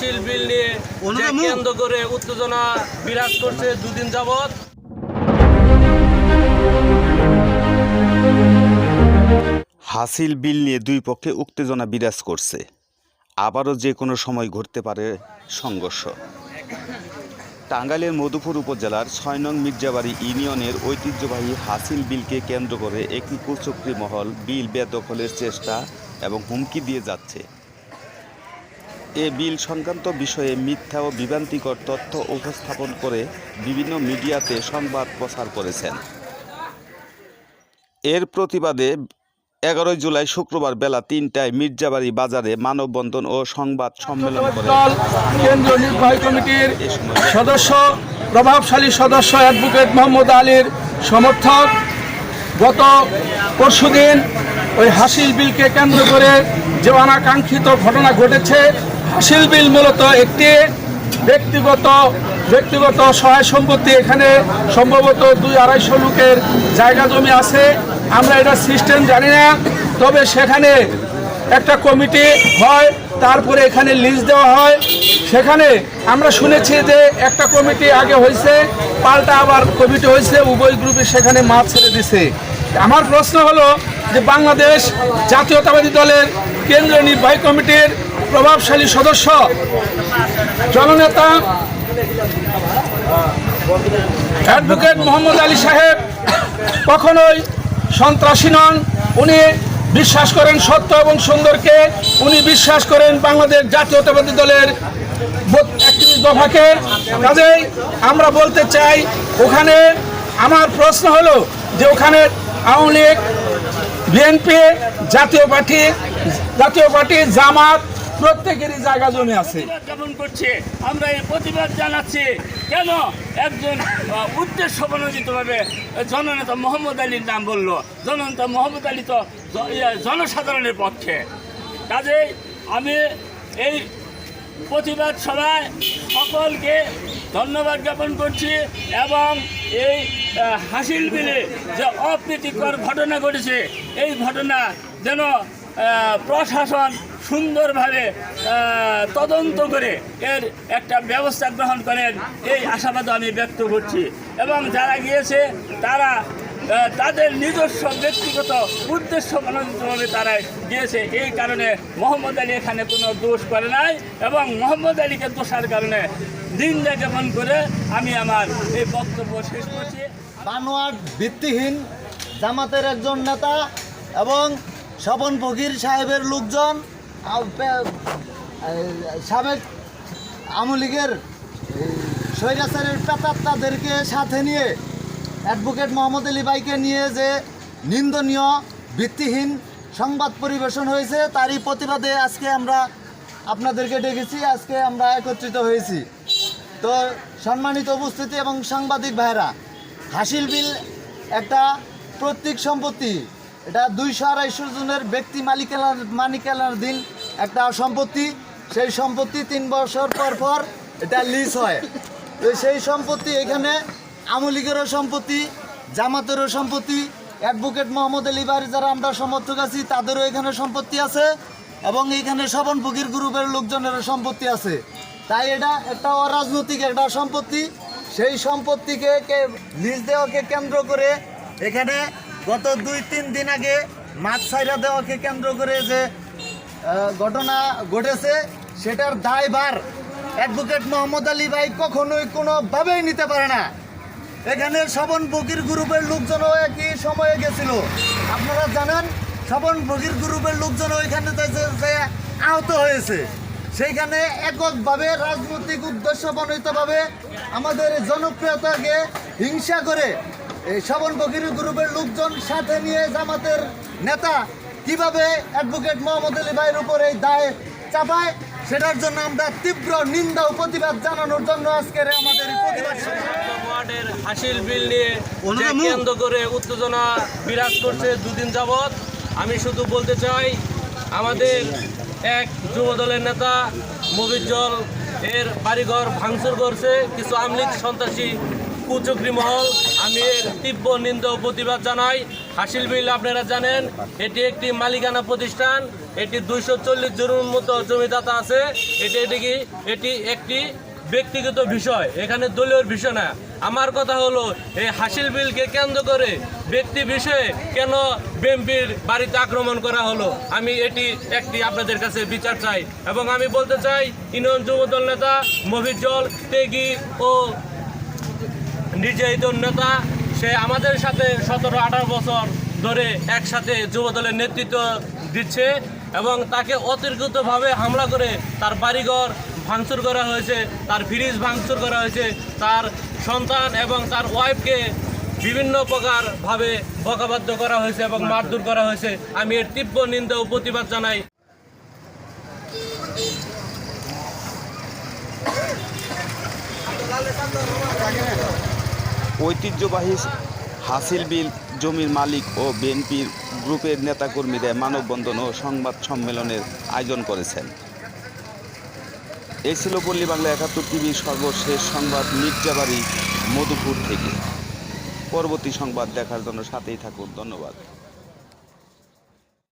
Still বিল নিয়ে কেন্দ্র করে উত্তেজনা বিরাজ করছে দুদিন যাবত হাসিল বিল নিয়ে দুই পক্ষে উত্তেজনা বিরাজ করছে। আবারও যে কোনো সময় ঘটতে পারে সংঘর্ষ। টাঙ্গাইলের মধুপুর উপজেলার ছয় নং মির্জাবাড়ি ইউনিয়নের ঐতিহ্যবাহী হাসিল বিলকে কেন্দ্র করে একটি কুচক্রী মহল বিল বেদখলের চেষ্টা এবং হুমকি দিয়ে যাচ্ছে। এ বিল সংক্রান্ত বিষয়ে মিথ্যা ও বিভ্রান্তিকর তথ্য উপস্থাপন করে বিভিন্ন মিডিয়াতে সংবাদ প্রচার করেছেন। এর প্রতিবাদে এগারোই জুলাই শুক্রবার বেলা তিনটায় মির্জাবাড়ি বাজারে মানববন্ধন ও সংবাদ সম্মেলন দল, কেন্দ্রীয় নির্বাহী কমিটির সদস্য, প্রভাবশালী সদস্য অ্যাডভোকেট মোহাম্মদ আলীর সমর্থক, গত পরশুদিন ওই হাসিল বিলকে কেন্দ্র করে যে অনাকাঙ্ক্ষিত ঘটনা ঘটেছে হাসিল বিল মূলত একটি ব্যক্তিগত ব্যক্তিগত সহায় সম্পত্তি। এখানে সম্ভবত দুই আড়াইশো লোকের জায়গা জমি আছে। আমরা এটা সিস্টেম জানি না, তবে সেখানে একটা কমিটি হয়, তারপরে এখানে লিস্ট দেওয়া হয়। সেখানে আমরা শুনেছি যে একটা কমিটি আগে হয়েছে, পাল্টা আবার কমিটি হয়েছে, উভয় গ্রুপে সেখানে মাছ ছেড়ে দিছে। আমার প্রশ্ন হলো যে বাংলাদেশ জাতীয়তাবাদী দলের কেন্দ্রীয় নির্বাহী কমিটির প্রভাবশালী সদস্য, জননেতা অ্যাডভোকেট মোহাম্মদ আলী সাহেব, কখনোই সন্ত্রাসী নন। উনি বিশ্বাস করেন সত্য এবং সুন্দরকে। উনি বিশ্বাস করেন বাংলাদেশ জাতীয়তাবাদী দলের একত্রিশ দফাকে। কাজেই আমরা বলতে চাই, ওখানে আমার প্রশ্ন হলো যে ওখানে Awami League, BNP, Jatiya Party Jatiya Party, Jamaat প্রত্যেকেরই জায়গা জমি আছে। জ্ঞাপন করছে, আমরা এই প্রতিবাদ জানাচ্ছি। কেন? একজন উদ্দেশ্য প্রণোদিতভাবে জননেতা মোহাম্মদ আলীর নাম বলল। জননেতা মোহাম্মদ আলী তো জনসাধারণের পক্ষে। কাজেই আমি এই প্রতিবাদ সভায় সকলকে ধন্যবাদ জ্ঞাপন করছি এবং এই হাসিল বিলে যে অপ্রীতিকর ঘটনা ঘটেছে, এই ঘটনা যেন প্রশাসন সুন্দরভাবে তদন্ত করে এর একটা ব্যবস্থা গ্রহণ করেন। এই আশাবাদ আমি ব্যক্ত করছি। এবং যারা গিয়েছে, তারা তাদের নিজস্ব ব্যক্তিগত উদ্দেশ্য প্রণোদিতভাবে তারা গিয়েছে। এই কারণে মোহাম্মদ আলী এখানে কোনো দোষ করে নাই এবং মোহাম্মদ আলীকে দোষার কারণে নিন্দা জ্ঞাপন করে আমি আমার এই বক্তব্য শেষ করছি। বানোয়ার ভিত্তিহীন জামাতের একজন নেতা এবং স্বপন ফকির সাহেবের লোকজন সাবেক আওয়ামী লীগের স্বৈরাচারের পেতাত্তাদেরকে সাথে নিয়ে অ্যাডভোকেট মোহাম্মদ আলী বাইকে নিয়ে যে নিন্দনীয়, ভিত্তিহীন সংবাদ পরিবেশন হয়েছে, তারই প্রতিবাদে আজকে আমরা আপনাদেরকে ডেকেছি, আজকে আমরা একত্রিত হয়েছি। তো সম্মানিত উপস্থিতি এবং সাংবাদিক ভাইরা হাসিল বিল একটা প্রত্যেক সম্পত্তি। এটা দুইশো আড়াইশো জনের ব্যক্তি মালিকানার মালিকানার দিন, একটা সম্পত্তি। সেই সম্পত্তি তিন বছর পর পর এটা লিজ হয়। তো সেই সম্পত্তি এখানে আওয়ামী লীগেরও সম্পত্তি, জামাতেরও সম্পত্তি অ্যাডভোকেট মোহাম্মদ আলী বাড়ি যারা আমরা সমর্থক আছি, তাদেরও এখানে সম্পত্তি আছে এবং এখানে শবন ফকির গ্রুপের লোকজনেরও সম্পত্তি আছে। তাই এটা একটা অরাজনৈতিক একটা সম্পত্তি। সেই সম্পত্তিকে লিজ দেওয়াকে কেন্দ্র করে এখানে গত দুই, তিন দিন আগে মাছ ছাইরা দেওয়াকে কেন্দ্র করে যে ঘটনা ঘটেছে, সেটার দায়ভার অ্যাডভোকেট মোহাম্মদ আলী ভাই কখনোই কোনোভাবেই নিতে পারে না। এখানে শবন ফকির গ্রুপের লোকজনও একই সময়ে গেছিল। আপনারা জানেন শবন ফকির গ্রুপের লোকজনও এখানে আহত হয়েছে। সেইখানে এককভাবে রাজনৈতিক উদ্দেশ্য প্রণীতভাবে আমাদের জনপ্রিয়তাকে হিংসা করে এই শবন ফকির গ্রুপের লোকজন সাথে নিয়ে জামাতের নেতা কীভাবে অ্যাডভোকেট মোহাম্মদ আলী ভাইয়ের উপর এই দায় চাপায় সেটার জন্য আমরা তীব্র নিন্দা ও প্রতিবাদ জানানোর জন্য আজকের আমাদের প্রতিবাদ ওয়ার্ডের হাসিল বিল নিয়ে কেন্দ্র করে উত্তেজনা বিরাজ করছে দুদিন যাবৎ আমি শুধু বলতে চাই আমাদের এক যুব দলের নেতা মবিজ্জল এর বাড়িঘর ভাঙচুর করছে কিছু আমলিক সন্ত্রাসী কুচক্রি মহল আমি এর তীব্র নিন্দা প্রতিবাদ জানাই। হাসিল বিল আপনারা জানেন, এটি একটি মালিকানা প্রতিষ্ঠান, এটি দুইশো চল্লিশ জনের মতো জমিদাতা আছে। এটি এটি কি? এটি একটি ব্যক্তিগত বিষয়, এখানে দলীয় বিষয় না। আমার কথা হলো, এই হাসিল বিলকে কেন্দ্র করে ব্যক্তি বিষয়ে কেন বিএমপির বাড়িতে আক্রমণ করা হলো? আমি এটি একটি আপনাদের কাছে বিচার চাই এবং আমি বলতে চাই, ইউনিয়ন যুবদল নেতা মফিজল তেগি ও নির্যাতিত নেতা, সে আমাদের সাথে সতেরো, আঠারো বছর ধরে একসাথে যুবদলের নেতৃত্ব দিচ্ছে এবং তাকে অতিরিক্তভাবে হামলা করে তার বাড়িঘর ভাঙচুর করা হয়েছে, তার ফ্রিজ ভাঙচুর করা হয়েছে, তার সন্তান এবং তার ওয়াইফকে বিভিন্ন প্রকারভাবে বকাবাধ্য করা হয়েছে এবং মারধর করা হয়েছে। আমি এর তীব্র নিন্দা ও প্রতিবাদ জানাই। ঐতিহ্যবাহী হাসিল বিল, জমির মালিক ও বিএনপির গ্রুপের নেতাকর্মীরা মানববন্ধন ও সংবাদ সম্মেলনের আয়োজন করেছেন। এই ছিল পল্লী বাংলা একাত্তর টিভির সর্বশেষ সংবাদ মির্জাবাড়ি, মধুপুর থেকে। পরবর্তী সংবাদ দেখার জন্য সাথেই থাকুন। ধন্যবাদ।